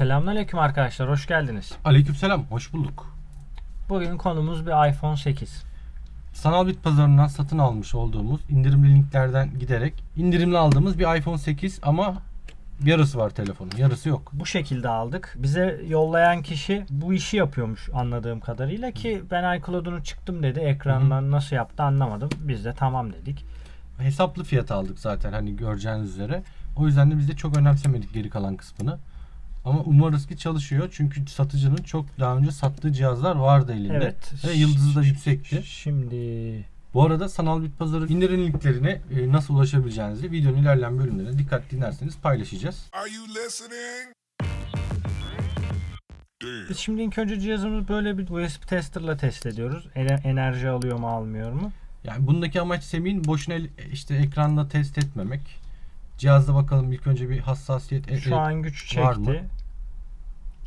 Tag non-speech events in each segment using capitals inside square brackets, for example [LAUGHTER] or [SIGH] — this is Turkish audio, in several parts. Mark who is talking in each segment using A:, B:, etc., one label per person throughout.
A: Selamünaleyküm arkadaşlar, hoş geldiniz.
B: Aleykümselam, hoş bulduk.
A: Bugün konumuz bir iPhone 8.
B: Sanal bit pazarından satın almış olduğumuz indirimli linklerden giderek indirimli aldığımız bir iPhone 8 ama yarısı var telefonun, yarısı yok.
A: Bu şekilde aldık. Bize yollayan kişi bu işi yapıyormuş anladığım kadarıyla ki ben iCloud'unu çıktım dedi. Ekrandan nasıl yaptı anlamadım. Biz de tamam dedik.
B: Hesaplı fiyat aldık zaten hani göreceğiniz üzere. O yüzden de biz de çok önemsemedik geri kalan kısmını. Ama umarız ki çalışıyor. Çünkü satıcının çok daha önce sattığı cihazlar vardı elinde.
A: Evet.
B: Ve yıldızı da yüksekti.
A: Şimdi
B: Bu arada sanal bit pazarı indirim linklerine e, nasıl ulaşabileceğinizi videonun ilerleyen bölümlerine dikkat dinlerseniz paylaşacağız.
C: Are you listening? Damn.
A: biz şimdi ilk önce cihazımızı böyle bir USB testerla test ediyoruz. Enerji alıyor mu almıyor mu?
B: Yani bundaki amaç Semih'in boşuna işte ekranda test etmemek. Cihazda bakalım ilk önce bir hassasiyet e-
A: Şu
B: e-
A: an güç
B: var mı?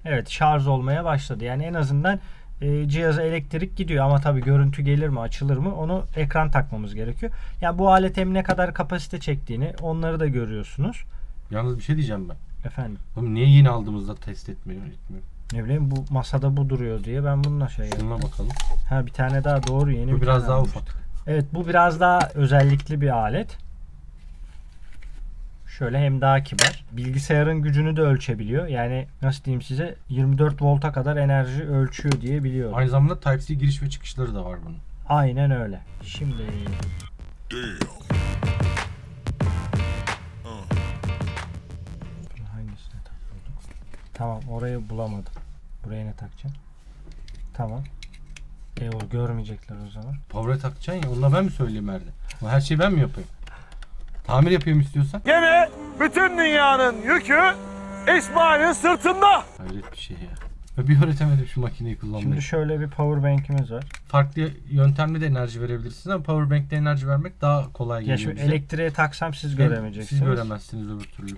A: Evet şarj olmaya başladı. Yani en azından e, cihaza elektrik gidiyor ama tabii görüntü gelir mi açılır mı onu ekran takmamız gerekiyor. Yani bu alet hem ne kadar kapasite çektiğini onları da görüyorsunuz.
B: Yalnız bir şey diyeceğim ben.
A: Efendim
B: Oğlum niye yeni aldığımızda test etmiyor? etmiyor?
A: ne bileyim bu masada bu duruyor diye ben bununla şey yaptım.
B: Şuna bakalım.
A: Ha bir tane daha doğru yeni
B: Bu
A: bir
B: biraz
A: tane
B: daha
A: almıştık.
B: ufak.
A: Evet bu biraz daha özellikli bir alet. Şöyle hem daha kibar. Bilgisayarın gücünü de ölçebiliyor. Yani nasıl diyeyim size 24 volta kadar enerji ölçüyor diye biliyorum.
B: Aynı zamanda Type-C giriş ve çıkışları da var bunun.
A: Aynen öyle. Şimdi hangisine takıyorduk? Tamam orayı bulamadım. Buraya ne takacağım? Tamam. E o görmeyecekler o zaman.
B: Power'e takacaksın ya onunla ben mi söyleyeyim Erde? Bu Her şeyi ben mi yapayım? Tamir yapayım istiyorsan.
D: Gene bütün dünyanın yükü İsmail'in sırtında.
B: Hayret bir şey ya. Ve bir öğretemedim şu makineyi kullanmayı.
A: Şimdi şöyle bir power bank'imiz var.
B: Farklı yöntemle de enerji verebilirsiniz ama powerbank'te enerji vermek daha kolay
A: Ya
B: geliyor
A: şimdi
B: bize.
A: elektriğe taksam siz göremeyeceksiniz.
B: Siz göremezsiniz öbür türlü.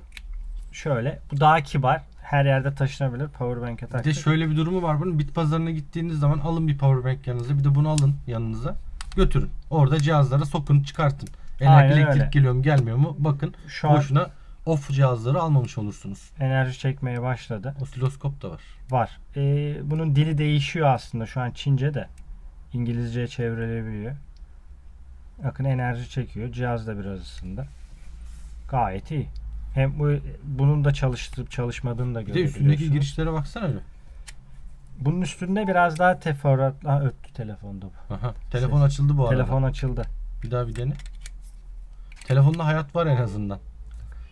A: Şöyle. Bu daha kibar. Her yerde taşınabilir. Powerbank'e
B: Bir
A: taktık.
B: de şöyle bir durumu var bunun. Bit pazarına gittiğiniz zaman alın bir powerbank yanınıza. Bir de bunu alın yanınıza. Götürün. Orada cihazlara sokun çıkartın.
A: Aynen
B: elektrik
A: öyle.
B: geliyor mu gelmiyor mu bakın.
A: Şu an
B: Boşuna off cihazları almamış olursunuz.
A: enerji çekmeye başladı.
B: Osiloskop da var.
A: Var. Ee, bunun dili değişiyor aslında. Şu an Çince de. İngilizceye çevrilebiliyor. Bakın enerji çekiyor. Cihaz da biraz ısındı. Gayet iyi. Hem bu bunun da çalıştırıp çalışmadığını da
B: Bir de üstündeki
A: görebiliyorsunuz.
B: girişlere baksana öyle.
A: Bunun üstünde biraz daha teferruatla öttü telefonda bu.
B: Aha, telefon açıldı bu arada.
A: Telefon açıldı.
B: Bir daha bir dene. Telefonda hayat var en azından.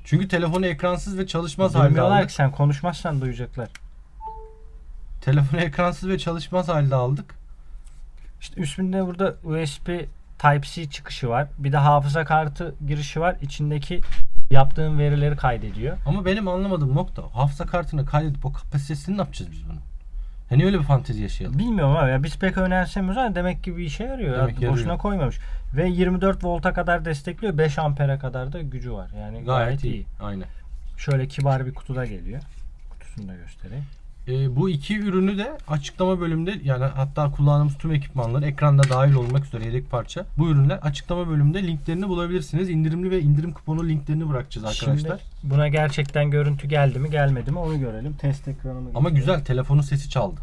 B: Çünkü telefonu ekransız ve çalışmaz halde
A: Duymuyorlar
B: aldık.
A: ki sen konuşmazsan duyacaklar.
B: Telefonu ekransız ve çalışmaz halde aldık.
A: İşte üstünde burada USB Type-C çıkışı var. Bir de hafıza kartı girişi var. İçindeki yaptığın verileri kaydediyor.
B: Ama benim anlamadığım nokta hafıza kartını kaydedip o kapasitesini ne yapacağız biz bunu? Hani öyle bir fantezi yaşayalım.
A: Bilmiyorum abi ya biz pek önemsemiyoruz ama demek ki bir işe yarıyor.
B: Demek
A: Ya,
B: yarıyor.
A: Boşuna koymamış. Ve 24 volta kadar destekliyor. 5 ampere kadar da gücü var. Yani gayet,
B: Gayet
A: iyi.
B: iyi. Aynen.
A: Şöyle kibar bir kutuda geliyor. Kutusunu da göstereyim.
B: Ee, bu iki ürünü de açıklama bölümünde yani hatta kullandığımız tüm ekipmanlar ekranda dahil olmak üzere yedek parça. Bu ürünler açıklama bölümünde linklerini bulabilirsiniz. İndirimli ve indirim kuponu linklerini bırakacağız arkadaşlar.
A: Şimdi buna gerçekten görüntü geldi mi gelmedi mi onu görelim. Test ekranını
B: Ama
A: gösterelim.
B: güzel telefonun sesi çaldı.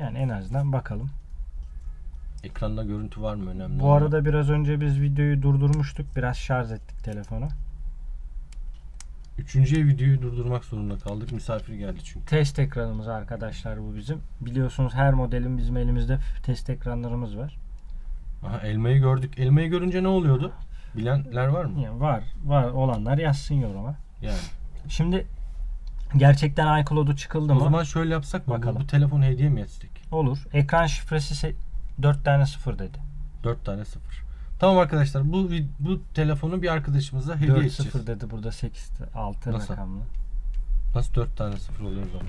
A: Yani en azından bakalım.
B: Ekranda görüntü var mı önemli.
A: Bu arada biraz önce biz videoyu durdurmuştuk. Biraz şarj ettik telefonu.
B: Üçüncüye videoyu durdurmak zorunda kaldık. Misafir geldi çünkü.
A: Test ekranımız arkadaşlar bu bizim. Biliyorsunuz her modelin bizim elimizde test ekranlarımız var.
B: Aha elmayı gördük. Elmayı görünce ne oluyordu? Bilenler var mı?
A: Yani var, var olanlar yazsın yoruma.
B: Yani.
A: Şimdi gerçekten iCloud'u çıkıldı
B: O
A: mı?
B: zaman şöyle yapsak mı?
A: Bakalım.
B: Bu, bu telefonu hediye mi etsek?
A: Olur. Ekran şifresi 4 tane 0 dedi.
B: 4 tane sıfır. Tamam arkadaşlar bu bu telefonu bir arkadaşımıza hediye
A: 4
B: edeceğiz.
A: 0 dedi burada 8 6
B: Nasıl?
A: rakamlı.
B: Nasıl 4 tane sıfır oluyor o zaman?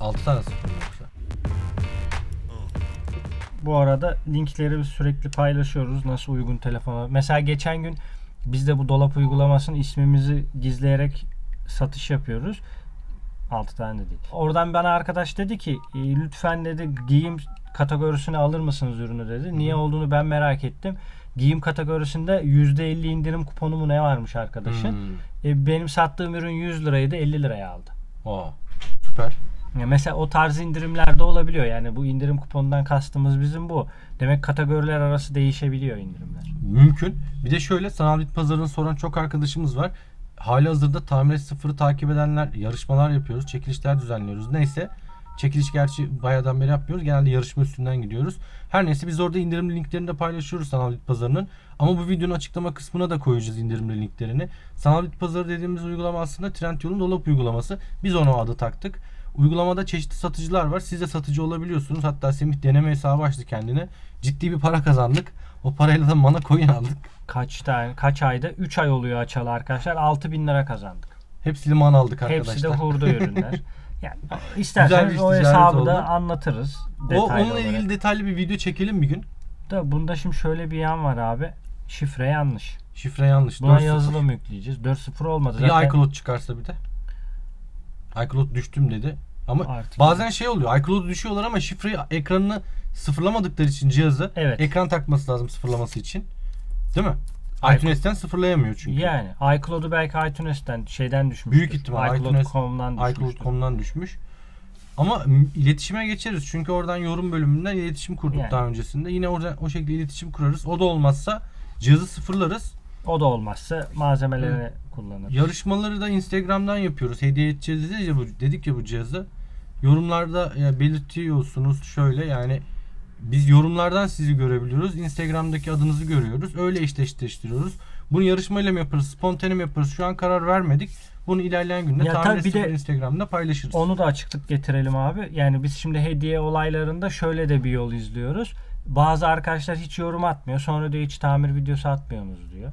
B: 6 tane sıfır mı yoksa?
A: Bu arada linkleri biz sürekli paylaşıyoruz. Nasıl uygun telefona. Mesela geçen gün biz de bu dolap uygulamasının ismimizi gizleyerek satış yapıyoruz. 6 tane de değil. Oradan bana arkadaş dedi ki "E, lütfen dedi giyim kategorisine alır mısınız ürünü dedi. Niye olduğunu ben merak ettim. Giyim kategorisinde %50 indirim kuponu mu ne varmış arkadaşın.
B: Hmm.
A: E, benim sattığım ürün 100 liraydı 50 liraya aldı.
B: Aa, süper.
A: Ya mesela o tarz indirimler de olabiliyor. Yani bu indirim kuponundan kastımız bizim bu. Demek kategoriler arası değişebiliyor indirimler.
B: Mümkün. Bir de şöyle sanal bit pazarını soran çok arkadaşımız var. Hali hazırda tamir sıfırı takip edenler yarışmalar yapıyoruz. Çekilişler düzenliyoruz. Neyse. Çekiliş gerçi bayağıdan beri yapmıyoruz. Genelde yarışma üstünden gidiyoruz. Her neyse biz orada indirimli linklerini de paylaşıyoruz sanal bit pazarının. Ama bu videonun açıklama kısmına da koyacağız indirimli linklerini. Sanal bit pazarı dediğimiz uygulama aslında Trendyol'un dolap uygulaması. Biz ona adı taktık. Uygulamada çeşitli satıcılar var. Siz de satıcı olabiliyorsunuz. Hatta Semih deneme hesabı açtı kendine. Ciddi bir para kazandık. O parayla da mana coin aldık.
A: Kaç tane kaç ayda? 3 ay oluyor açalı arkadaşlar. 6000 lira kazandık.
B: Hepsini man aldık arkadaşlar.
A: Hepsi de hurda [LAUGHS] ürünler. Yani isterseniz o hesabı
B: oldu.
A: da anlatırız.
B: O, onunla
A: olarak.
B: ilgili detaylı bir video çekelim bir gün.
A: Da bunda şimdi şöyle bir yan var abi. Şifre yanlış.
B: Şifre yanlış.
A: Buna
B: 4-0.
A: yazılım yükleyeceğiz. 4.0 olmadı.
B: Bir
A: Zaten
B: iCloud çıkarsa bir de. iCloud düştüm dedi. Ama
A: Artık
B: bazen şey oluyor. iCloud düşüyorlar ama şifreyi ekranını sıfırlamadıkları için cihazı
A: Evet.
B: ekran takması lazım sıfırlaması için. Değil mi? iTunes'ten sıfırlayamıyor çünkü.
A: yani iCloud'u belki iTunes'ten şeyden düşmüştür.
B: Büyük ihtimal iTunes-
A: iCloud.com'dan düşmüştür.
B: iCloud.com'dan düşmüş. Ama iletişime geçeriz. Çünkü oradan yorum bölümünden iletişim kurduk
A: Yani.
B: daha öncesinde. Yine oradan o şekilde iletişim kurarız. O da olmazsa cihazı sıfırlarız.
A: O da olmazsa malzemelerini kullanır.
B: Yarışmaları da Instagram'dan yapıyoruz. Hediye edeceğiz dedik ya bu, dedik ya bu cihazı. Yorumlarda ya belirtiyorsunuz şöyle yani biz yorumlardan sizi görebiliyoruz. Instagram'daki adınızı görüyoruz. Öyle eşleştiriyoruz. Bunu yarışmayla mı yaparız, spontane mi yaparız? Şu an karar vermedik. Bunu ilerleyen günde
A: Ya
B: Tamir
A: tabii bir de
B: Sıfır Instagram'da paylaşırız.
A: Onu da açıklık getirelim abi. Yani biz şimdi hediye olaylarında şöyle de bir yol izliyoruz. Bazı arkadaşlar hiç yorum atmıyor. Sonra diyor hiç tamir videosu atmıyorsunuz diyor.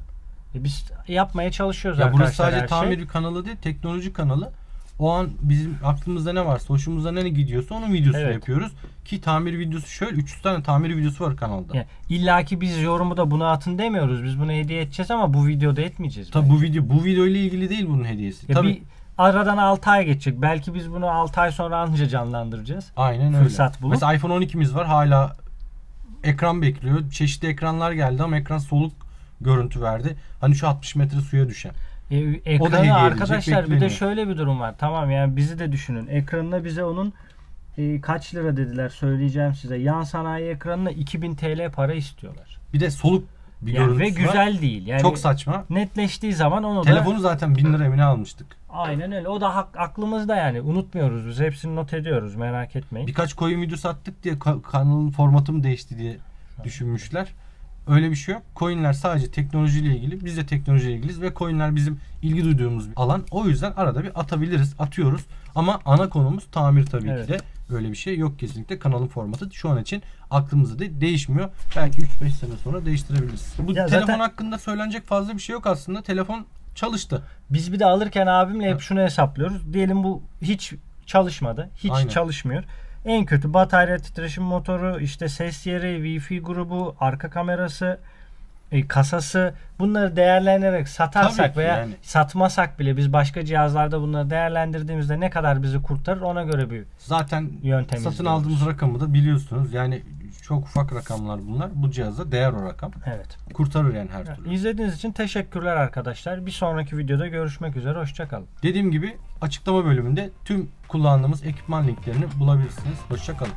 A: E biz yapmaya çalışıyoruz
B: ya
A: arkadaşlar
B: burası sadece
A: her
B: tamir
A: şey.
B: kanalı değil, teknoloji kanalı. O an bizim aklımızda ne varsa, hoşumuza ne gidiyorsa onun videosunu
A: Evet.
B: yapıyoruz. Ki tamir videosu şöyle 300 tane tamir videosu var kanalda.
A: Yani İlla ki biz yorumu da buna atın demiyoruz. Biz bunu hediye edeceğiz ama bu videoda etmeyeceğiz.
B: Tabii bu video bu video ile ilgili değil bunun hediyesi.
A: Ya
B: Tabii.
A: bir aradan 6 ay geçecek. Belki biz bunu 6 ay sonra anca canlandıracağız.
B: Aynen öyle.
A: fırsat bulup-
B: Mesela iPhone 12'miz var hala ekran bekliyor. Çeşitli ekranlar geldi ama ekran soluk görüntü verdi. Hani şu 60 metre suya düşen.
A: E, ekranı arkadaşlar bir de şöyle bir durum var. Tamam yani bizi de düşünün. Ekranına bize onun e, kaç lira dediler söyleyeceğim size. Yan sanayi ekranına 2000 TL para istiyorlar.
B: Bir de soluk bir
A: Yani ve
B: görüntüsü var.
A: güzel değil. Yani
B: Çok saçma.
A: netleştiği zaman onu
B: Telefonu
A: da
B: zaten 1000 lira evine almıştık.
A: aynen öyle. O da hak, aklımızda yani. Unutmuyoruz biz. Hepsini not ediyoruz. Merak etmeyin.
B: Birkaç coin videosu attık diye ka- kanalın formatı mı değişti diye düşünmüşler. Öyle bir şey yok. Coinler sadece teknolojiyle ilgili. Biz de teknolojiyle ilgiliyiz ve coinler bizim ilgi duyduğumuz bir alan. O yüzden arada bir atabiliriz. Atıyoruz. Ama ana konumuz tamir tabii
A: Evet.
B: ki de. Öyle bir şey yok kesinlikle. Kanalın formatı şu an için aklımızda de değişmiyor. Belki 3-5 sene sonra değiştirebiliriz. Bu
A: Ya
B: telefon
A: zaten-
B: hakkında söylenecek fazla bir şey yok aslında. Telefon çalıştı.
A: Biz bir de alırken abimle hep şunu hesaplıyoruz. Diyelim bu hiç çalışmadı. Hiç
B: Aynen.
A: çalışmıyor. En kötü batarya titreşim motoru, işte ses yeri, Wi-Fi grubu, arka kamerası, e, kasası bunları değerlendirerek satarsak veya
B: yani.
A: satmasak bile biz başka cihazlarda bunları değerlendirdiğimizde ne kadar bizi kurtarır ona göre bir
B: Zaten
A: yöntem
B: satın aldığımız rakamı da biliyorsunuz. Yani çok ufak rakamlar bunlar. Bu cihaza değer o rakam.
A: Evet.
B: Kurtarır yani her türlü.
A: İzlediğiniz için teşekkürler arkadaşlar. Bir sonraki videoda görüşmek üzere. Hoşçakalın.
B: Dediğim gibi açıklama bölümünde tüm kullandığımız ekipman linklerini bulabilirsiniz. Hoşçakalın.